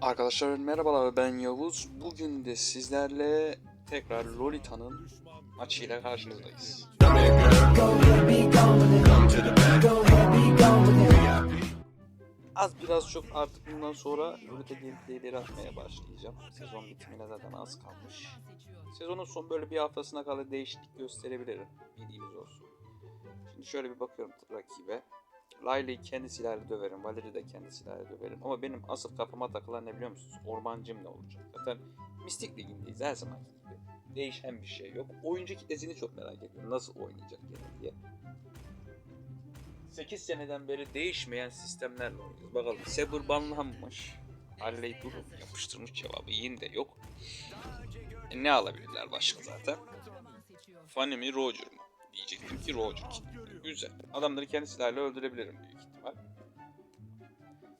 Arkadaşlar merhabalar ben Yavuz. Bugün de sizlerle tekrar Lolita'nın maçıyla karşınızdayız. Az biraz çok artık bundan sonra Lolita gameplayleri atmaya başlayacağım. Sezon bitimine zaten az kalmış. Sezonun son böyle bir haftasına kadar değişiklik gösterebilirim. Bilginiz olsun. Şimdi şöyle bir bakıyorum rakibe. Layla'yı kendi silahıyla döverim. Valer'i de kendi silahıyla döverim. Ama benim asıl kafama takılan ne biliyor musunuz? Ormancım ne olacak? Zaten Mistik Ligi'ndeyiz her zamanki gibi. Değişen bir şey yok. Oyuncu kitlesini çok merak ediyorum. Nasıl oynayacak gene diye. 8 seneden beri değişmeyen sistemlerle oynuyoruz. Bakalım Saber banlanmış. Halley durum yapıştırmış cevabı yine de yok. E, ne alabilirler başka zaten? Fanny mi Roger mu? Diyecektim ki Roger kitledi. Güzel. Adamları kendi silahıyla öldürebilirim büyük ihtimal.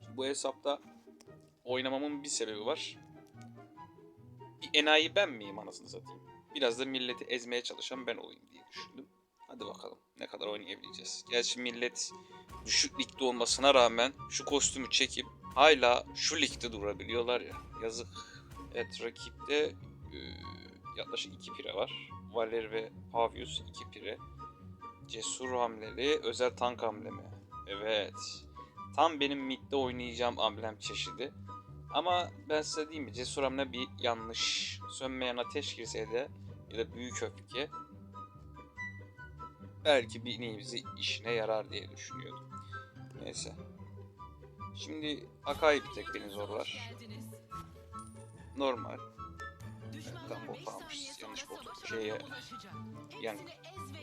Şimdi bu hesapta oynamamın bir sebebi var. Bir enayi ben miyim anasını satayım? Biraz da milleti ezmeye çalışan ben olayım diye düşündüm. Hadi bakalım ne kadar oynayabileceğiz. Gerçi millet düşük ligde olmasına rağmen şu kostümü çekip hala şu ligde durabiliyorlar ya. Yazık. Evet rakipte yaklaşık 2 pire var. Valer ve Pavius 2 pire. Cesur hamleli özel tank hamlemi. Evet. Tam benim midde oynayacağım amblem çeşidi. Ama ben size diyeyim mi cesur hamle bir yanlış. Sönmeyen ateş girseydi ya da büyük öfke belki bir nevi işine yarar diye düşünüyordum. Neyse. Şimdi Akai bir tek beni zorlar. Normal. Tam bot almışız. Yanlış bot. Şeye yan,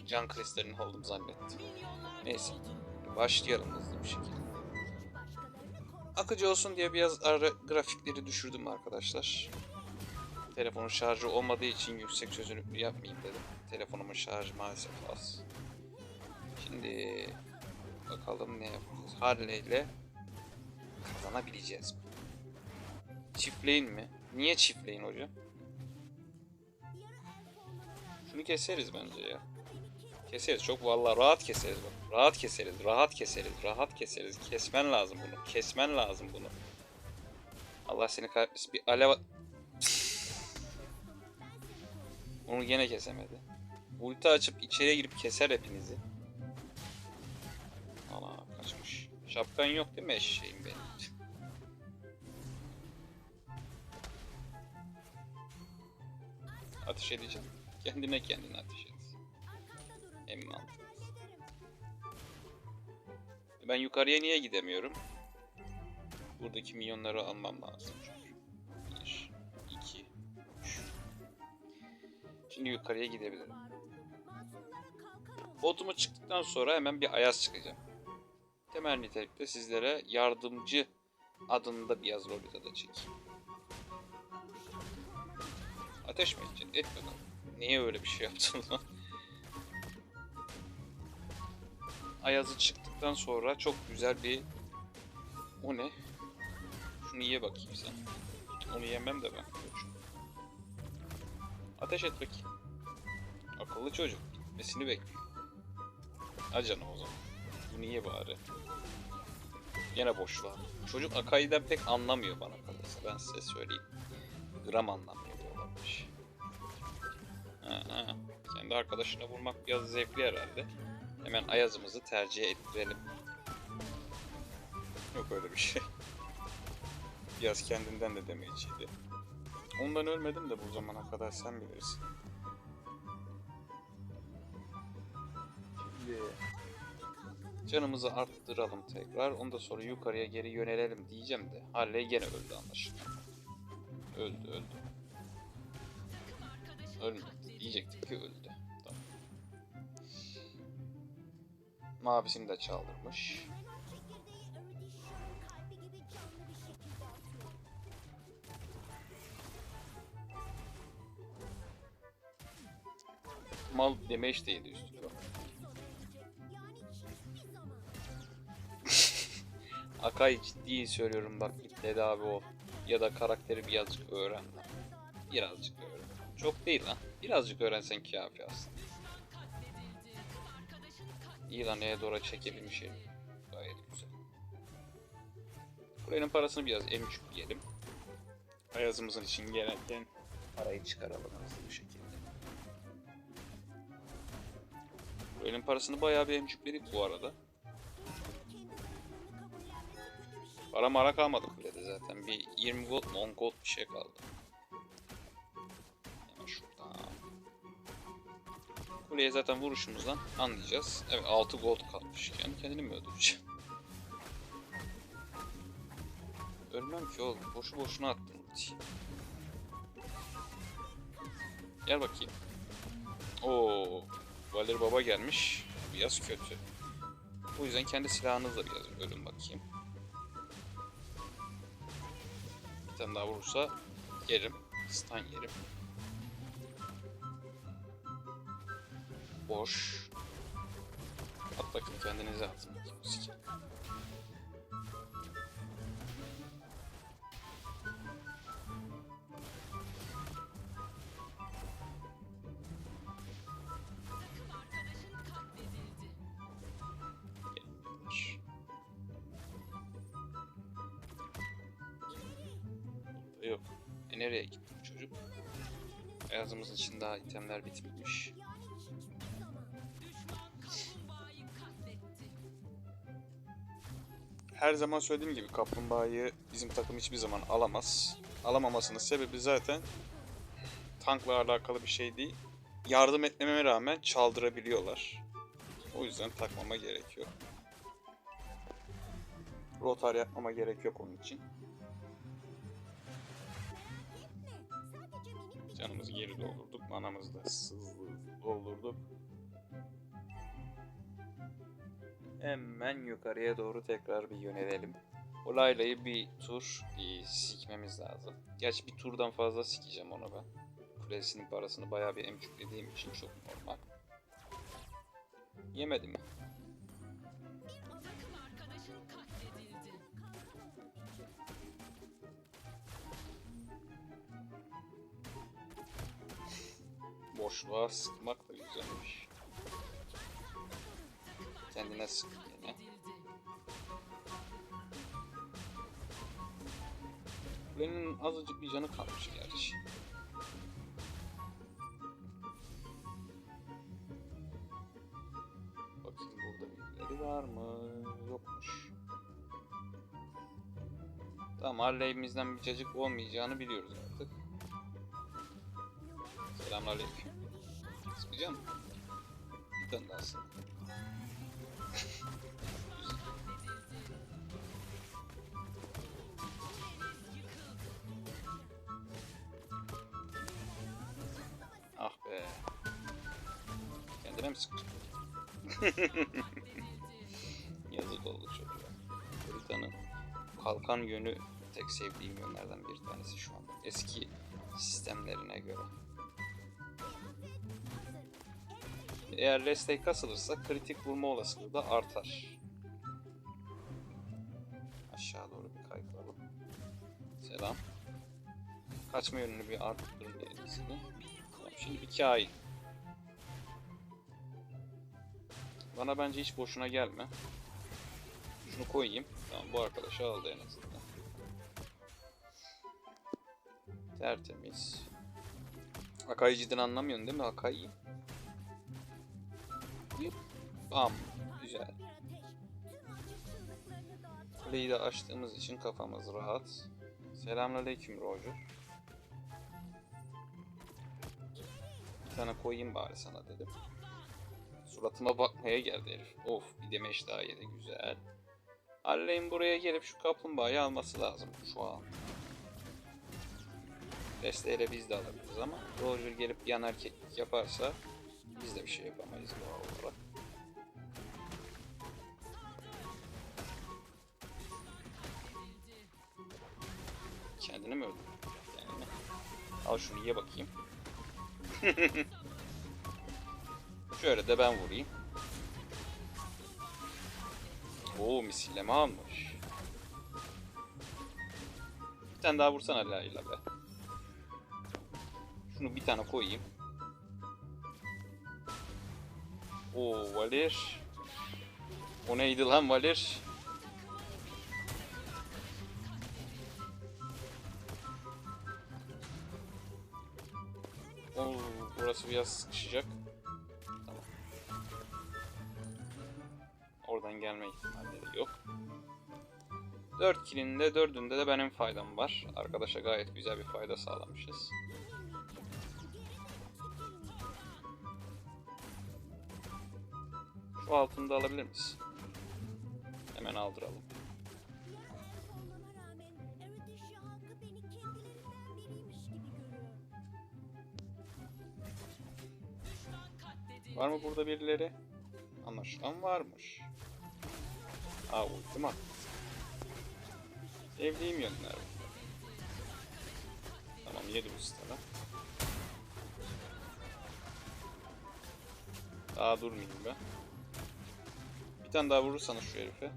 can kristalini oldum zannettim. Neyse. Başlayalım hızlı bir şekilde. Akıcı olsun diye biraz ara grafikleri düşürdüm arkadaşlar. Telefonun şarjı olmadığı için yüksek çözünürlüklü yapmayayım dedim. Telefonumun şarjı maalesef az. Şimdi bakalım ne yapacağız. Harley ile kazanabileceğiz mi? Çiftleyin mi? Niye çiftleyin hocam? Şunu keseriz bence ya. Keseriz çok vallahi rahat keseriz bak. Rahat keseriz, rahat keseriz, rahat keseriz. Kesmen lazım bunu. Kesmen lazım bunu. Allah seni kahretmesin. Bir alev... Onu gene kesemedi. Ulti açıp içeriye girip keser hepinizi. Ana kaçmış. Şapkan yok değil mi eşeğim benim? ateş edeceğim. Kendine kendine ateş et. En mantıklısı. Ben yukarıya niye gidemiyorum? Buradaki milyonları almam lazım. 1, 2, 3. Şimdi yukarıya gidebilirim. Bodrum'a çıktıktan sonra hemen bir ayaz çıkacağım. Temel nitelikte sizlere yardımcı adında bir yaz Lolita'da çekeyim. Ateş mi edeceksin? Et bakalım. Niye öyle bir şey yaptın lan? Ayazı çıktıktan sonra çok güzel bir... O ne? Şunu ye bakayım sen. Onu yemem de ben. Ateş et bakayım. Akıllı çocuk. Gitmesini bekliyor. Acana o zaman. Bunu ye bari. Yine boşluğa. Çocuk Akai'den pek anlamıyor bana kalırsa. Ben size söyleyeyim. Gram anlamıyor bu olabilir. Ha, ha. Kendi arkadaşına vurmak biraz zevkli herhalde. Hemen Ayaz'ımızı tercih ettirelim. Yok öyle bir şey. Biraz kendinden de demeyiciydi. Ondan ölmedim de bu zamana kadar sen bilirsin. Şimdi canımızı arttıralım tekrar. Ondan sonra yukarıya geri yönelelim diyeceğim de Harley gene öldü anlaşılan. Öldü öldü. Ölmedi. Diyecektim ki öldü. Tamam. Mavisini de çaldırmış. Mal damage de yedi üstüne. Akai ciddi söylüyorum bak git tedavi ol. Ya da karakteri birazcık öğren. Birazcık öğren. Çok değil lan. Birazcık öğrensen kafi aslında. İyi lan neye doğru çekebilmiş herif. Gayet güzel. Kulenin parasını biraz emçükleyelim. Ayazımızın için gereken parayı çıkaralım hızlı bir şekilde. Kulenin parasını bayağı bir emcükledik bu arada. Para mara kalmadı kulede zaten. Bir 20 gold mu 10 gold bir şey kaldı. Şuradan. Kuleye zaten vuruşumuzdan anlayacağız. Evet 6 gold kalmış. Kendi kendini mi öldürecek? Ölmem ki oğlum. Boşu boşuna attım. Gel bakayım. Oo, Valeri Baba gelmiş. Biraz kötü. O yüzden kendi silahınızla biraz ölün bakayım. Bir tane daha vurursa yerim. Stun yerim. Boş. At bakayım kendinize atın. yok. E nereye gitti bu çocuk? Hayatımız için daha itemler bitmemiş. Her zaman söylediğim gibi kaplumbağayı bizim takım hiçbir zaman alamaz. Alamamasının sebebi zaten tankla alakalı bir şey değil. Yardım etmeme rağmen çaldırabiliyorlar. O yüzden takmama gerek yok. Rotar yapmama gerek yok onun için. Canımızı geri doldurduk. Manamızı da hızlı doldurduk. Hemen yukarıya doğru tekrar bir yönelelim. O Layla'yı bir tur bir sikmemiz lazım. Gerçi bir turdan fazla sikeceğim onu ben. Kulesinin parasını bayağı bir emcüklediğim için çok normal. Arkadaşın katledildi. Boşluğa sıkmak da güzelmiş. Kendine sık yine. Kulenin azıcık bir canı kalmış gerçi. Bakayım burada birileri var mı? Yokmuş. Tamam Harley'imizden bir cacık olmayacağını biliyoruz artık. Selamünaleyküm. Sıkacağım? Bir tane daha sık. Sıktın? Yazık oldu çocuğa. Brita'nın kalkan yönü tek sevdiğim yönlerden bir tanesi şu an. Eski sistemlerine göre. Eğer Restek kasılırsa kritik vurma olasılığı da artar. Aşağı doğru bir kaykılalım. Selam. Kaçma yönünü bir arttırın elisini. Tamam, şimdi bir kain. Bana bence hiç boşuna gelme. Şunu koyayım. Tamam bu arkadaşı aldı en azından. Tertemiz. Akai'yi cidden anlamıyorsun değil mi Akai'yi? Bam. Güzel. Kuleyi de açtığımız için kafamız rahat. Selamünaleyküm Roger. Bir tane koyayım bari sana dedim. Suratıma bakmaya geldi herif. Of bir demeç daha yedi güzel. Harley'in buraya gelip şu kaplumbağayı alması lazım şu an. Desteğiyle biz de alabiliriz ama Roger gelip yan erkeklik yaparsa biz de bir şey yapamayız doğal olarak. Kendini mi öldürdün? Kendini. Al şunu ye bakayım. Şöyle de ben vurayım. Oo misilleme almış. Bir tane daha vursana Layla be. Şunu bir tane koyayım. Oo Valir. O neydi lan Valir? Oo, burası biraz sıkışacak. Oradan gelme ihtimalleri yok. 4 kilin de 4'ünde de benim faydam var. Arkadaşa gayet güzel bir fayda sağlamışız. Şu altını da alabilir miyiz? Hemen aldıralım. Var mı burada birileri? Anlaşılan varmış. Aa ultim attı. Sevdiğim yönler. Tamam yedi bu stara. Daha durmayayım ben. Bir tane daha vurursanız şu herife.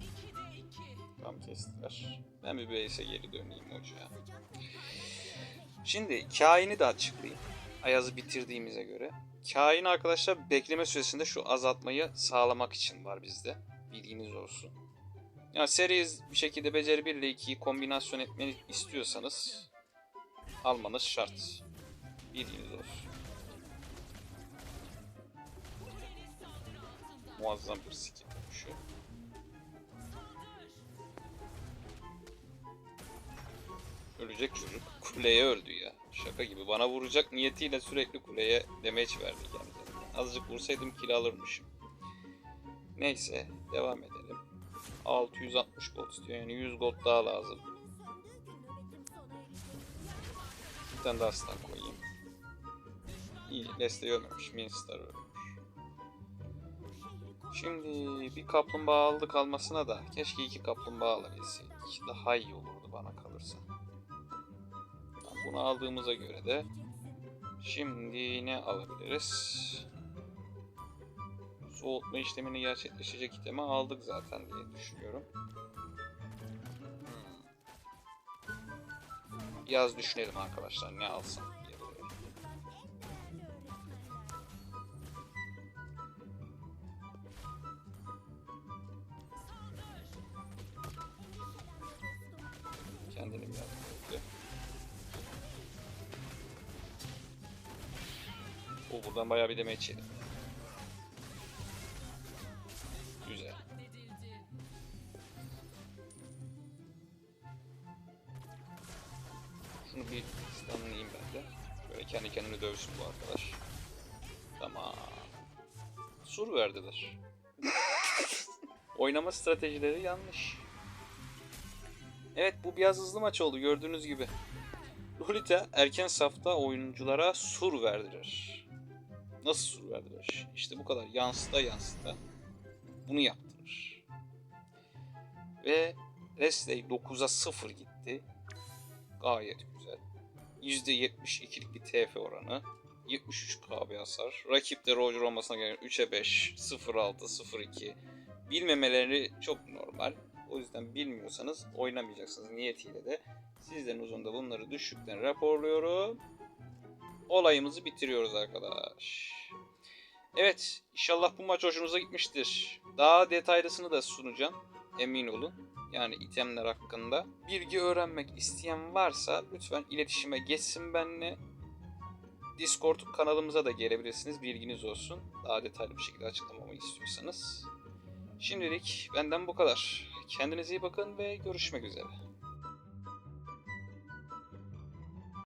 2'de 2. Tam kestiler. Ben bir base'e geri döneyim hoca. Şimdi kaini de açıklayayım. Ayaz'ı bitirdiğimize göre. Kain arkadaşlar bekleme süresinde şu azaltmayı sağlamak için var bizde. Bilginiz olsun. Yani seri bir şekilde beceri 1 ile 2'yi kombinasyon etmeni istiyorsanız almanız şart. Bilginiz olsun. Muazzam bir skill şu. Ölecek çocuk. Kuleye öldü ya. Şaka gibi. Bana vuracak niyetiyle sürekli kuleye demeç verdi kendine. Azıcık vursaydım kill alırmışım. Neyse. Devam edelim. 660 gold istiyor. Yani 100 gold daha lazım. Bir tane daha aslan koyayım. İyi. Leslie ölmemiş. Minstar ölmüş. Şimdi bir kaplumbağa aldık almasına da keşke iki kaplumbağa alabilseydik. Daha iyi olurdu bana kalırsa. Bunu aldığımıza göre de şimdi ne alabiliriz? Soğutma işlemini gerçekleşecek itemi aldık zaten diye düşünüyorum. Hmm. Biraz düşünelim arkadaşlar ne alsam diye Buradan bayağı bir demeç yedim. Güzel. Şunu bir stunlayayım ben de. Böyle kendi kendini dövsün bu arkadaş. Tamam. Sur verdiler. Oynama stratejileri yanlış. Evet bu biraz hızlı maç oldu gördüğünüz gibi. Lolita erken safta oyunculara sur verdiler. Nasıl sur verdiler? İşte bu kadar yansıta yansıta bunu yaptırır. Ve Wesley 9'a 0 gitti. Gayet güzel. %72'lik bir TF oranı. 73 KB hasar. Rakipte Roger olmasına göre 3'e 5, 0.6, 0.2. Bilmemeleri çok normal. O yüzden bilmiyorsanız oynamayacaksınız niyetiyle de sizden uzunda bunları düşükten raporluyorum. Olayımızı bitiriyoruz arkadaş. Evet, inşallah bu maç hoşunuza gitmiştir. Daha detaylısını da sunacağım. Emin olun. Yani itemler hakkında. Bilgi öğrenmek isteyen varsa lütfen iletişime geçsin benimle. Discord kanalımıza da gelebilirsiniz. Bilginiz olsun. Daha detaylı bir şekilde açıklamamı istiyorsanız. Şimdilik benden bu kadar. Kendinize iyi bakın ve görüşmek üzere.